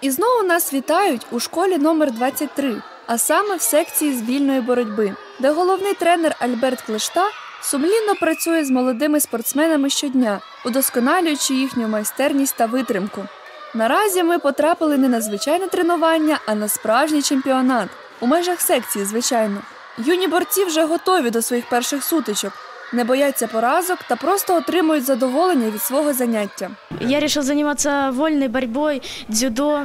І знову нас вітають у школі номер 23, а саме в секції з вільної боротьби, де головний тренер Альберт Клешта сумлінно працює з молодими спортсменами щодня, удосконалюючи їхню майстерність та витримку. Наразі ми потрапили не на звичайне тренування, а на справжній чемпіонат у межах секції, звичайно. Юні борці вже готові до своїх перших сутичок, не бояться поразок та просто отримують задоволення від свого заняття. Я решил заниматься вольной борьбой, дзюдо,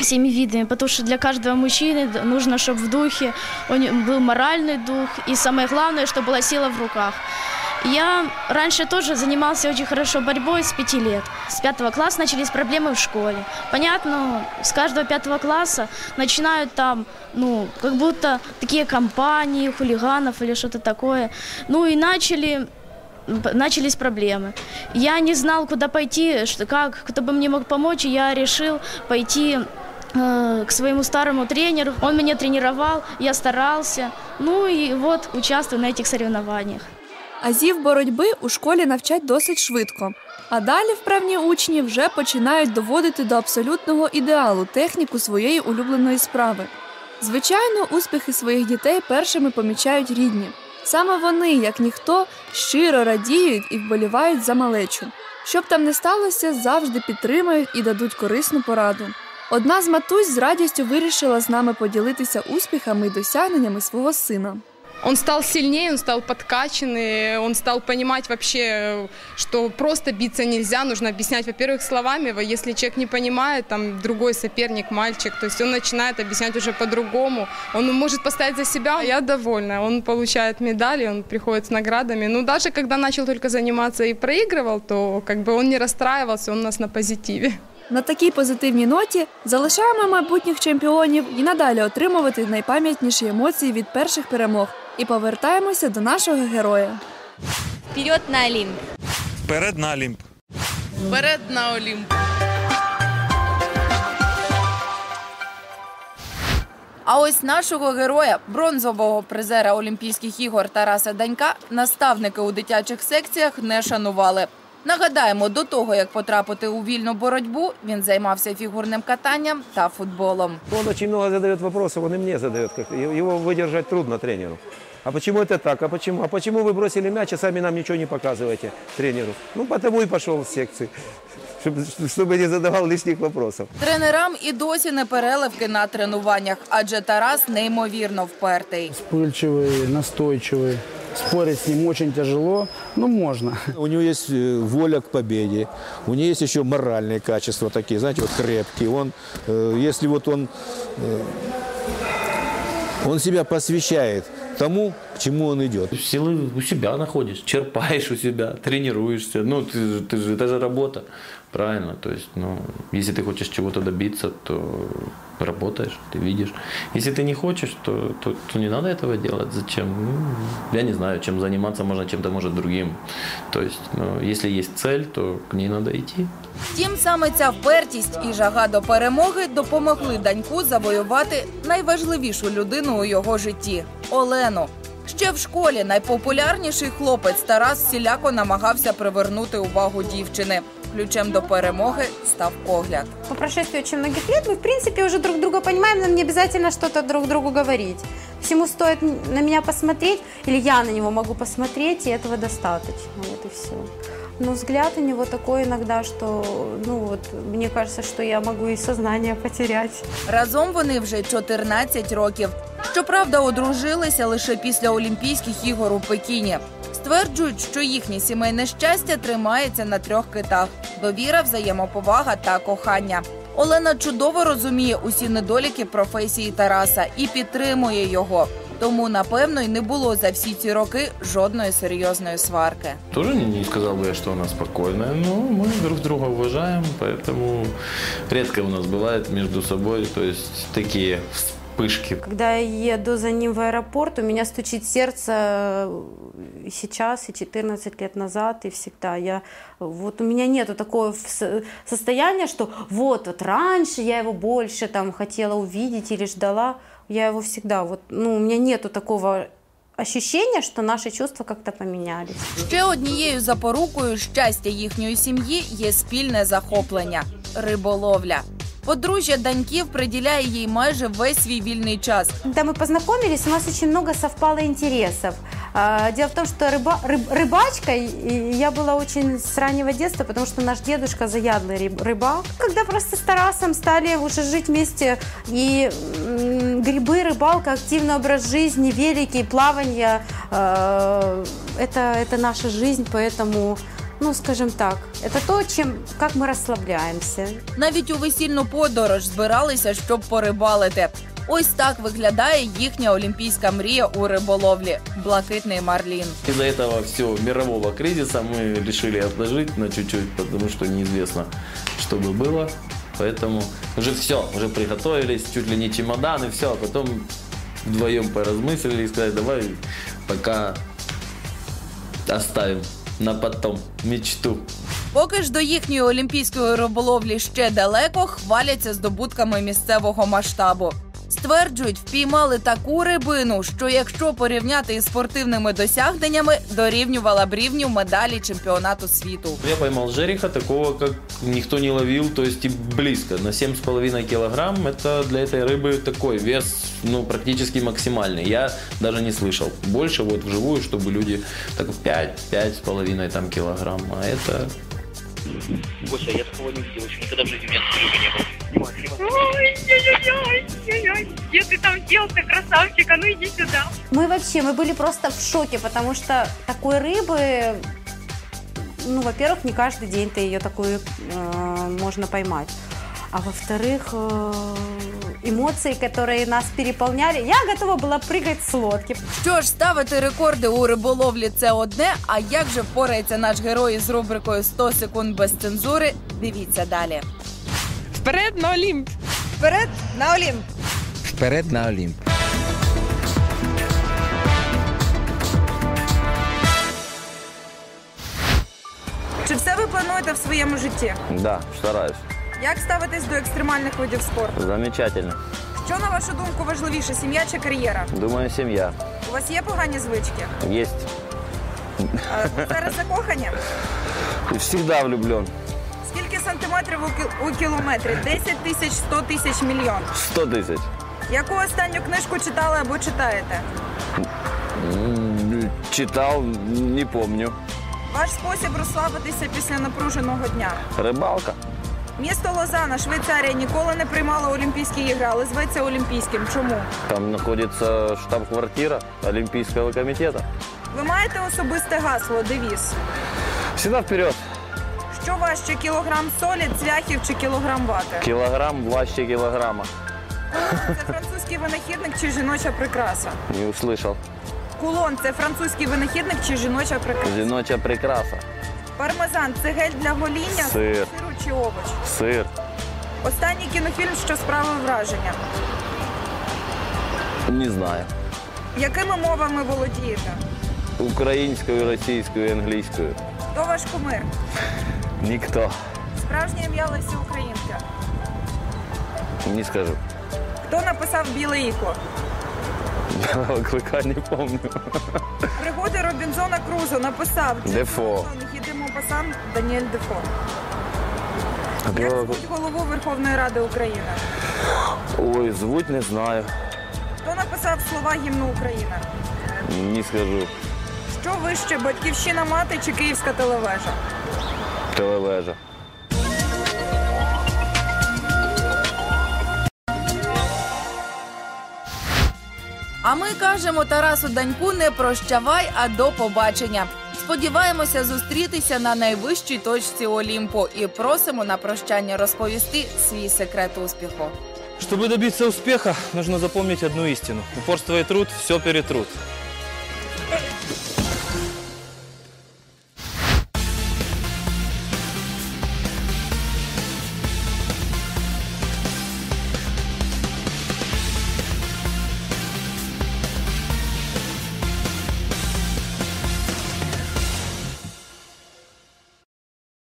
всеми видами, потому что для каждого мужчины д- нужно, чтобы в духе у него был моральный дух, и самое главное, чтобы была сила в руках. Я раньше тоже занимался очень хорошо борьбой с пяти лет. С пятого класса начались проблемы в школе. Понятно, с каждого пятого класса начинают там, ну, как будто такие компании хулиганов или что-то такое. Ну и начали начались проблемы. Я не знал, куда пойти, что, как, кто бы мне мог помочь, и я решил пойти э, к своему старому тренеру. Он меня тренировал, я старался. Ну и вот участвую на этих соревнованиях. Азів боротьби у школі навчать досить швидко. А далі вправні учні вже починають доводити до абсолютного ідеалу техніку своєї улюбленої справи. Звичайно, успіхи своїх дітей першими помічають рідні. Саме вони, як ніхто, щиро радіють і вболівають за малечу. Щоб там не сталося, завжди підтримають і дадуть корисну пораду. Одна з матусь з радістю вирішила з нами поділитися успіхами і досягненнями свого сина. Он стал сильнее, он стал подкачанный, он стал понимать вообще, что просто биться нельзя, нужно объяснять, во-первых, словами, во- если человек не понимает, там другой соперник, мальчик, то есть он начинает объяснять уже по-другому, он может поставить за себя, я довольна, он получает медали, он приходит с наградами, ну даже когда начал только заниматься и проигрывал, то как бы он не расстраивался, он у нас на позитиве. На такій позитивній ноті залишаємо майбутніх чемпіонів і надалі отримувати найпам'ятніші емоції від перших перемог. І повертаємося до нашого героя. Вперед на Олимп! Вперед на Олімп. Вперед на Олімп. А ось нашого героя, бронзового призера Олімпійських ігор Тараса Данька, наставники у дитячих секціях не шанували. Нагадаємо, до того як потрапити у вільну боротьбу, він займався фігурним катанням та футболом. Он очень много задает вопросов, он и мне задает. Как, его выдержать трудно тренеру. А почему это так? А почему? А почему вы бросили мяч, а сами нам ничего не показываете тренеру? Ну, потому и пошел в секцию, чтобы, чтобы не задавал лишних вопросов. Тренерам і досі не переливки на тренуваннях, адже Тарас неймовірно впертий. вспыльчивый, настойчивый. Спорить с ним очень тяжело, но можно. У него есть э, воля к победе, у него есть еще моральные качества такие, знаете, вот крепкий. Он, э, если вот он, э, он себя посвящает тому, к чему он идет. Силы у себя находишь, черпаешь у себя, тренируешься. Ну, ты, же- ты же, это же работа, правильно? То есть, ну, если ты хочешь чего-то добиться, то работаешь, ты видишь. Если ты не хочешь, то, то, то не надо этого делать. Зачем? Ну, я не знаю, чем заниматься можно чем-то, может, другим. То есть, ну, если есть цель, то к ней надо идти. Втім, саме ця впертість і жага до перемоги допомогли Даньку завоювати найважливішу людину у його житті Олену. Ще в школі найпопулярніший хлопець Тарас всіляко намагався привернути увагу дівчини. Ключем до перемоги став погляд. По прошествию очень многих лет мы, в принципе, уже друг друга понимаем, нам не обязательно что-то друг другу говорить. Всему стоит на меня посмотреть, или я на него могу посмотреть, и этого достаточно. Вот и все. Но взгляд у него такой иногда, что, ну вот, мне кажется, что я могу и сознание потерять. Разом вони вже 14 років. Щоправда, одружилися лише після Олімпійських ігор у Пекіні. Стверджують, що їхнє сімейне щастя тримається на трьох китах: довіра, взаємоповага та кохання. Олена чудово розуміє усі недоліки професії Тараса і підтримує його. Тому, напевно, й не було за всі ці роки жодної серйозної сварки. Тоже не, не сказал бы я, что она спокойная, но мы друг друга уважаем, поэтому редко у нас бывает между собой, то есть такие вспышки. Когда я еду за ним в аэропорт, у меня стучит сердце и сейчас, и 14 лет назад, и всегда. Я, вот у меня нету такого вс- состояния, что вот, вот раньше я его больше там хотела увидеть или ждала. Я его всегда, вот, ну, у меня нету такого ощущения, что наши чувства как-то поменялись. Ще однією запорукою щастя їхньої сім'ї є спільне захоплення риболовля. Подружжя Даньків приділяє їй майже весь свій вільний час. Когда мы познакомились, у нас очень много совпало интересов. А, Дело в том, что рыба, рыб- рыбачкой и я была очень с раннего детства, потому что наш дедушка заядлый рыб- рыбак. Когда просто с Тарасом стали уже жить вместе, и м, грибы, рыбалка, активный образ жизни, великий, плавание, э, это, это наша жизнь, поэтому, ну, скажем так, это то, чем, как мы расслабляемся. Навіть у весільну подорож збиралися, щоб порибалити. Ось так виглядає їхня олімпійська мрія у риболовлі блакитний марлін. Из-за этого всего мирового кризиса мы решили отложить на чуть-чуть, потому что неизвестно, что бы было. Поэтому уже все, уже приготовились, чуть ли не чемодан и все, а потом вдвоем поразмыслили и сказали, давай пока оставим на потом мечту. Поки ж до їхньої олімпійської риболовлі ще далеко, хваляться здобутками місцевого масштабу. Стверджують, впіймали таку рибину, що якщо порівняти із спортивними досягненнями, дорівнювала б рівню медалі чемпіонату світу. Я поймал жереха, такого, как никто не ловил, то есть и близко. На 7,5 килограмм это для этой рыбы такой вес, ну, практически максимальный. Я даже не слышал. Больше вот вживую, чтобы люди так 5, 5,5 там килограмм. А это Гося, я такого не видел, еще никогда в жизни у меня рыбы не было. Ой-ой-ой, где ты там делся, красавчик, а ну иди сюда. Мы вообще, мы были просто в шоке, потому что такой рыбы, ну, во-первых, не каждый день ты ее такую э, можно поймать. А во-вторых, э, эмоции, которые нас переполняли, я готова была прыгать с лодки. Що ж, ставити рекорди у риболовлі це одне. А як же впорається наш герой із рубрикою «100 секунд без цензури? Дивіться далі. Вперед на Олимп! Вперед на Олімп! Вперед на Олімп. Чи все ви плануєте в своєму житті? Да, стараюсь. Як ставитесь до екстремальних видів спорту? Замечательно. Що на вашу думку важливіше, сім'я чи кар'єра? Думаю, семья. У вас є погані звички? Есть. А ви зараз закохані? Всегда влюблен. Сантиметрів у, кі- у кілометрі? 10 тисяч, 100 тисяч, мільйон. 100 тысяч. Яку останню книжку читали або читаєте? М, Читал, не помню. Ваш спосіб розслабитися після напруженого дня. Рыбалка. Місто Лозана, Швейцарія, ніколи не приймало Олімпійські ігри, але зветься Олімпійським. Чому? Там находится штаб-квартира Олимпийского комитета. Ви маєте особисте гасло, девіз. Всегда вперед. Що важче, кілограм солі, цвяхів чи кілограм вати? Килограмм влаще килограмма. Це французький винахідник чи жіноча прикраса? Не услышал. Кулон це французький винахідник чи жіноча прикраса? Жіноча прикраса. Пармезан це гель для гоління, Сир. сиру чи овоч. Сир. Останній кінофільм, що справив враження. Не знаю. Якими мовами володієте? Українською, російською, англійською. Хто ваш кумир? Ніхто. Справжнє ім'я Лесі Українки. Не скажу. Хто написав біле ікло? Клика не помню. Пригоди Робінзона Крузо написав Джек Дефо. Їдемо пасан Даніель Дефо. Як звуть голову Верховної Ради України? Ой, звуть не знаю. Хто написав слова гімну України? Не скажу. Що вище, батьківщина мати чи київська телевежа? Телевежа. А ми кажемо Тарасу Даньку не прощавай, а до побачення. Сподіваємося зустрітися на найвищій точці Олімпу і просимо на прощання розповісти свій секрет успіху. Чтобы добиться успеха, нужно запомнить одну истину. Упорство и труд все перетрут.